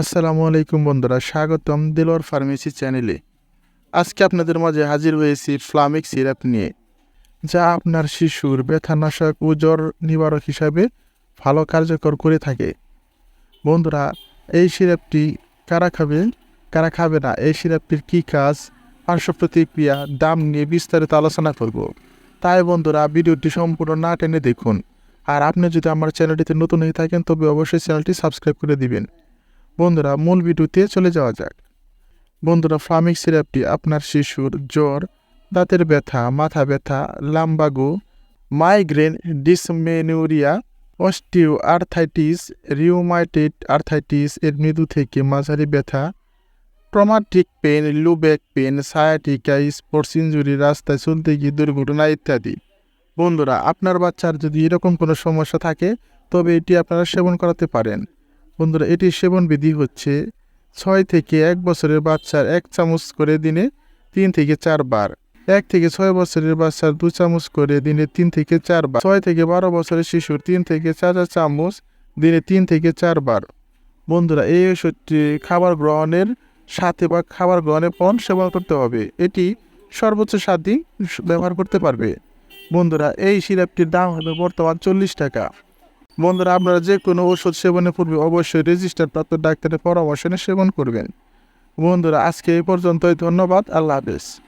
আসসালামু আলাইকুম বন্ধুরা, স্বাগতম দিলর ফার্মেসি চ্যানেলে। আজকে আপনাদের মাঝে হাজির হয়েছি ফ্লামিক সিরাপ নিয়ে, যা আপনার শিশুর ব্যথানাশক ও জ্বর নিবারক হিসাবে ভালো কার্যকর করে থাকে। বন্ধুরা, এই সিরাপটি কারা খাবে কারা খাবে না, এই সিরাপটির কী কাজ, পার্শ্ব প্রতিক্রিয়া, দাম নিয়ে বিস্তারিত আলোচনা করব। তাই বন্ধুরা, ভিডিওটি সম্পূর্ণ না টেনে দেখুন। আর আপনি যদি আমার চ্যানেলটিতে নতুন হয়ে থাকেন, তবে অবশ্যই চ্যানেলটি সাবস্ক্রাইব করে দিবেন। বন্ধুরা, মূল ভিডিওতে চলে যাওয়া যাক। বন্ধুরা, ফ্লামিক সিরাপটি আপনার শিশুর জ্বর, দাঁতের ব্যথা, মাথা ব্যথা, lumbago, migraine, dysmenorrhea osteo arthritis rheumatoid arthritis এর মৃদু থেকে মাঝারি ব্যথা, traumatic pain low back pain sciatica, sports injury রাস্তায় চলতে গিয়ে দুর্ঘটনা ইত্যাদি। বন্ধুরা, আপনার বাচ্চার যদি এরকম কোনো সমস্যা থাকে, তবে এটি আপনারা সেবন করাতে পারেন। বন্ধুরা এটির সেবন বিধি হচ্ছে ছয় থেকে এক বছরের বাচ্চার এক চামচ করে দিনে তিন থেকে চারবার। এক থেকে ছয় বছরের বাচ্চার দু চামচ করে দিনে তিন থেকে চারবার। ছয় থেকে বারো বছরের শিশুর তিন থেকে চার চামচ দিনে তিন থেকে চারবার। বন্ধুরা, এই ওষুধটি খাবার গ্রহণের সাথে বা খাবার গ্রহণের পর সেবন করতে হবে। এটি সর্বোচ্চ সাত দিন ব্যবহার করতে পারবে। বন্ধুরা, এই সিরাপটির দাম হবে বর্তমান চল্লিশ টাকা। বন্ধুরা, আপনারা যে কোনো ওষুধ সেবনের পূর্বে অবশ্যই রেজিস্টার প্রাপ্ত ডাক্তারের পরামর্শ নিয়ে সেবন করবেন। বন্ধুরা, আজকে এই পর্যন্তই। ধন্যবাদ। আল্লাহ হাফেজ।